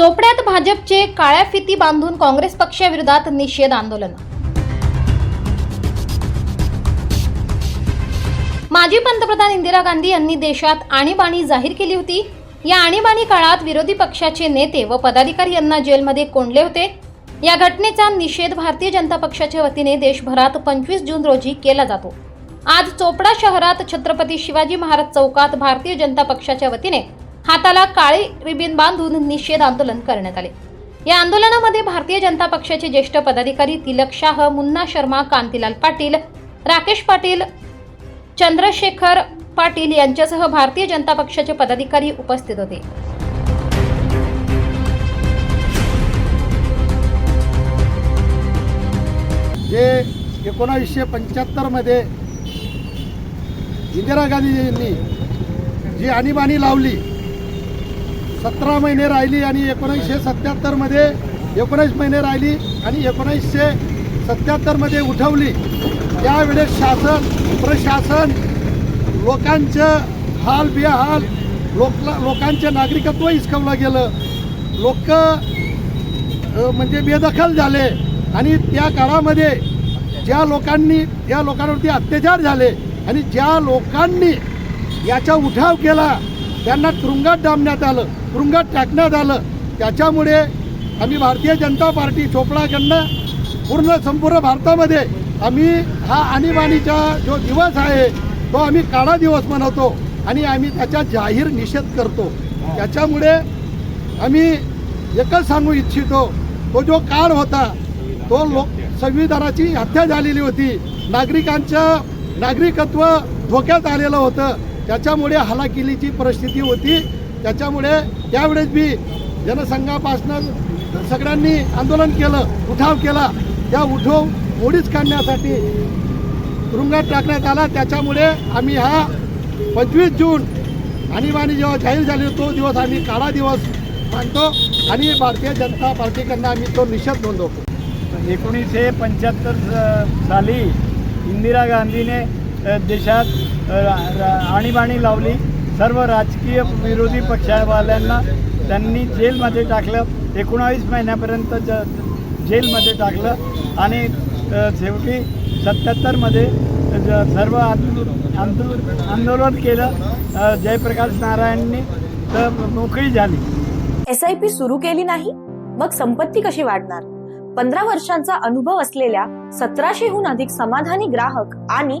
चोपड्यात भाजपचे काळ्या फिती बांधून काँग्रेस पक्षाविरोधात निषेध आंदोलन. माजी पंतप्रधान इंदिरा गांधी यांनी देशात आणीबाणी जाहीर केली होती. या आणीबाणी काळात विरोधी पक्षाचे नेते व पदाधिकारी यांना जेलमध्ये कोंडले होते. या घटनेचा निषेध भारतीय जनता पक्षाच्या वतीने देशभरात पंचवीस जून रोजी केला जातो. आज चोपडा शहरात छत्रपती शिवाजी महाराज चौकात भारतीय जनता पक्षाच्या वतीने हाताला काळी रिबीन बांधून निषेध आंदोलन करण्यात आले. या आंदोलनामध्ये भारतीय जनता पक्षाचे ज्येष्ठ पदाधिकारी तिलक शाह मुन्ना शर्मा कांतीलाल पाटील राकेश पाटील चंद्रशेखर पाटील यांच्यासह भारतीय जनता पक्षाचे पदाधिकारी उपस्थित होते. जे एकोणावीसशे पंच्याहत्तरमध्ये इंदिरा गांधीजींनी जी आणीबाणी लावली सतरा महिने राहिली आणि एकोणीसशे सत्याहत्तरमध्ये एकोणीस महिने राहिली आणि एकोणीसशे सत्याहत्तरमध्ये उठवली. त्यावेळेस शासन प्रशासन लोकांचं हाल बेहाल लोक लोकांचे नागरिकत्व हिसकवलं गेलं. लोक म्हणजे बेदखल झाले. आणि त्या काळामध्ये ज्या लोकांनी त्या लोकांवरती अत्याचार झाले आणि ज्या लोकांनी याचा उठाव केला त्यांना तुरुंगात डांबण्यात आलं तुरुंगात टाकण्यात आलं. त्याच्यामुळे आम्ही भारतीय जनता पार्टी चोपडाकडनं पूर्ण संपूर्ण भारतामध्ये आम्ही हा आणीबाणीचा जो दिवस आहे तो आम्ही काळा दिवस मनवतो आणि आम्ही त्याचा जाहीर निषेध करतो. त्याच्यामुळे आम्ही एकच सांगू इच्छितो तो जो काळ होता तो लोक संविधानाची हत्या झालेली होती. नागरिकांचं नागरिकत्व धोक्यात आलेलं होतं. त्याच्यामुळे हलाकिलीची परिस्थिती होती. त्याच्यामुळे त्यावेळेस बी जनसंघापासनं सगळ्यांनी आंदोलन केलं उठाव केला. त्या उठाव मोडीच काढण्यासाठी तुरुंगात टाकण्यात आला. त्याच्यामुळे आम्ही हा पंचवीस जून आणीबाणी जेव्हा जाहीर झाली तो दिवस आम्ही काळा दिवस मानतो आणि भारतीय जनता पार्टीकडनं आम्ही तो निषेध नोंदवतो. एकोणीसशे पंच्याहत्तर साली इंदिरा गांधीने देशात आणीबाणी लावली. सर्व राजकीय विरोधी पक्षावाल्यांना त्यांनी जेलमध्ये टाकलं. एकोणावीस महिन्यापर्यंत ज जेलमध्ये टाकलं. आणि शेवटी सत्याहत्तरमध्ये ज- सर्व आंदोलन केलं. जयप्रकाश नारायणनी. तर मोकळी झाली. एस आय पी सुरू केली नाही मग संपत्ती कशी वाढणार? पंधरा वर्षांचा अनुभव असलेल्या सतराशेहून अधिक समाधानी ग्राहक आणि